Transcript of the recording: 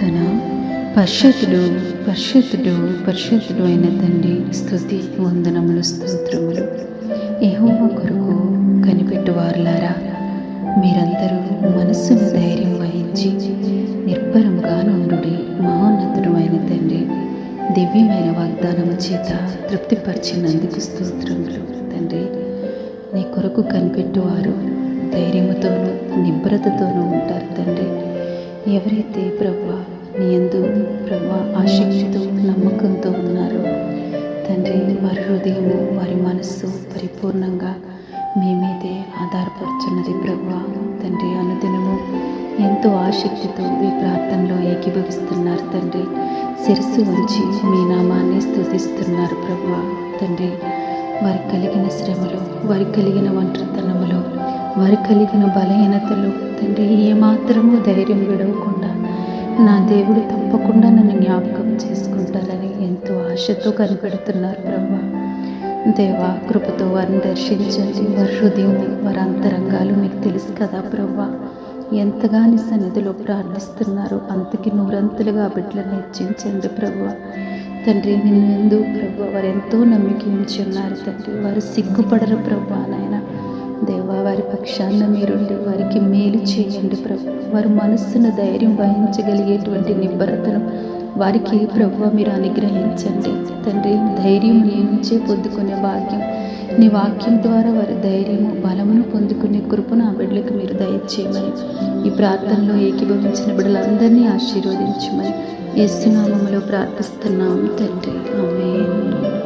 ప్రార్థన. పరిషత్తుడు పరిషత్తుడు పరిషత్తుడు అయిన తండ్రి స్థుతి వందనములు స్తోత్రములు. యెహోవా కొరకు కనిపెట్టువారులారా మీరందరూ మనస్సును ధైర్యం వహించి నిర్భరముగా నుండుడి మహోన్నతుడు అయిన తండ్రి దివ్యమైన వాగ్దానము చేత తృప్తిపరిచినందుకు స్తోత్రములు. తండ్రి నీ కొరకు కనిపెట్టువారు ధైర్యముతోనూ నిబ్రతతోనూ ఎవరైతే ప్రభా నీ ఎందు ప్రభా ఆశక్తితో నమ్మకంతో ఉన్నారో తండ్రి వారి హృదయము వారి మనస్సు పరిపూర్ణంగా మీ మీదే ఆధారపడుచున్నది ప్రభా. తండ్రి అనుదినము ఎంతో ఆసక్తితో మీ ప్రార్థనలో ఏకీభవిస్తున్నారు తండ్రి. శిరస్సు ఉంచి మీ నామాన్ని స్థుతిస్తున్నారు ప్రభా. తండ్రి వారికి కలిగిన శ్రమలో వారికి కలిగిన ఒంటరితనములు వారికి కలిగిన బలహీనతలు తండ్రి ఏమాత్రము ధైర్యం విడవకుండా నా దేవుడు తప్పకుండా నన్ను జ్ఞాపకం చేసుకుంటారని ఎంతో ఆశతో కనిపెడుతున్నారు బ్రహ్మ. దేవా కృపతో వారిని దర్శించండి. వారి హృదయం వారి అంతరంగాలు మీకు తెలుసు కదా బ్రహ్మ. ఎంతగా నీ సన్నిధిలో ప్రార్థిస్తున్నారు అంతకి నూరంతులుగా బిడ్డలను హెచ్చించండి ప్రభు తండ్రి నిన్ను ఎందు ప్రభు వారు ఎంతో నమ్మిక ఉంచి ఉన్నారు తండ్రి. వారు సిగ్గుపడరు ప్రభు నాయన. దేవా వారి పక్షాన మీరుండి వారికి మేలు చేయండి ప్రభు. వారి మనస్సును ధైర్యం వహించగలిగేటువంటి నిబ్బరతను వారికి ప్రభు మీరు అనుగ్రహించండి. తండ్రి ధైర్యం నీ నుంచే పొందుకునే భాగ్యం. నీ వాక్యం ద్వారా వారి ధైర్యము బలమును పొందుకునే కృపను ఆ బిడ్డలకు మీరు దయచేయమని. ఈ ప్రార్థనలో ఏకీభవించిన బిడ్డలందరినీ ఆశీర్వదించమని. యేసునామములో ప్రార్థిస్తున్నాము తండ్రి. ఆమె